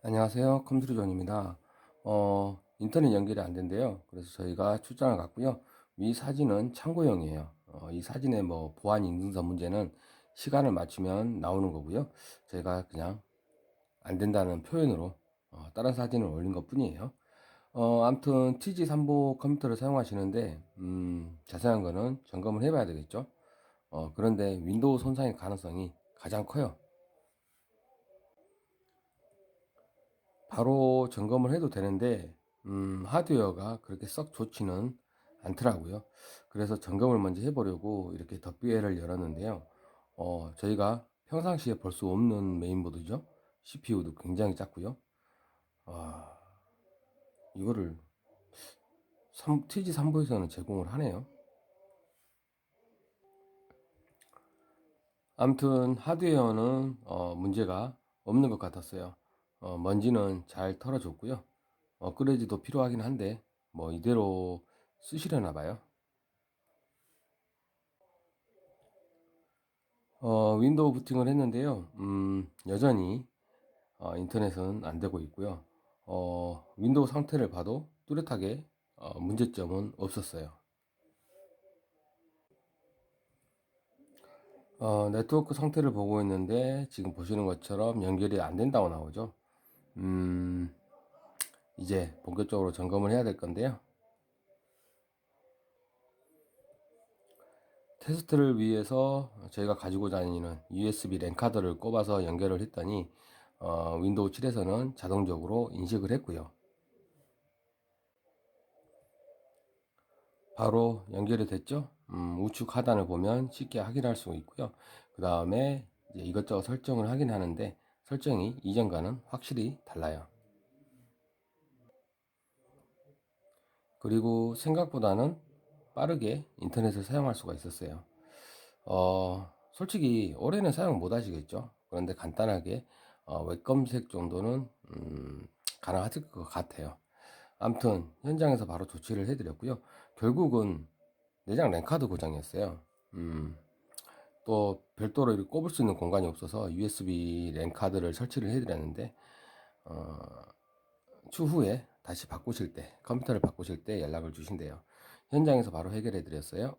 안녕하세요. 컴퓨터존입니다. 어, 인터넷 연결이 안 된대요. 그래서 저희가 출장을 갔고요. 위 사진은 참고용이에요. 어, 이 사진의 뭐 보안 인증서 문제는 시간을 맞추면 나오는 거고요. 저희가 그냥 안 된다는 표현으로 어, 다른 사진을 올린 것 뿐이에요. 어, 아무튼 TG35 컴퓨터를 사용하시는데 음, 자세한 거는 점검을 해봐야 되겠죠. 어, 그런데 윈도우 손상의 가능성이 가장 커요. 바로 점검을 해도 되는데 음, 하드웨어가 그렇게 썩 좋지는 않더라고요. 그래서 점검을 먼저 해보려고 이렇게 덕비회를 열었는데요. 어, 저희가 평상시에 볼 수 없는 메인보드죠. CPU도 굉장히 작고요. 아, 이거를 3, TG3부에서는 제공을 하네요. 아무튼 하드웨어는 어, 문제가 없는 것 같았어요. 어, 먼지는 잘 털어줬고요. 업그레이드도 필요하긴 한데 뭐 이대로 쓰시려나 봐요. 어, 윈도우 부팅을 했는데요. 음, 여전히 어, 인터넷은 안 되고 있고요. 어, 윈도우 상태를 봐도 뚜렷하게 어, 문제점은 없었어요. 어, 네트워크 상태를 보고 있는데 지금 보시는 것처럼 연결이 안 된다고 나오죠. 음, 이제 본격적으로 점검을 해야 될 건데요. 테스트를 위해서 저희가 가지고 다니는 USB 랜 카드를 꼽아서 연결을 했더니 어, 윈도우 7에서는 자동적으로 인식을 했고요. 바로 연결이 됐죠. 음, 우측 하단을 보면 쉽게 확인할 수 있고요. 그 다음에 이것저것 설정을 하긴 하는데 설정이 이전과는 확실히 달라요. 그리고 생각보다는 빠르게 인터넷을 사용할 수가 있었어요. 어, 솔직히 올해는 사용 못 하시겠죠. 그런데 간단하게 어, 웹 검색 정도는 음, 가능하실 것 같아요. 아무튼 현장에서 바로 조치를 해드렸고요. 결국은 내장 랜카드 고장이었어요. 음, 또 별도로 이렇게 꼽을 수 있는 공간이 없어서 USB 랜 카드를 설치를 해드렸는데 어, 추후에 다시 바꾸실 때 컴퓨터를 바꾸실 때 연락을 주신대요. 현장에서 바로 해결해 드렸어요.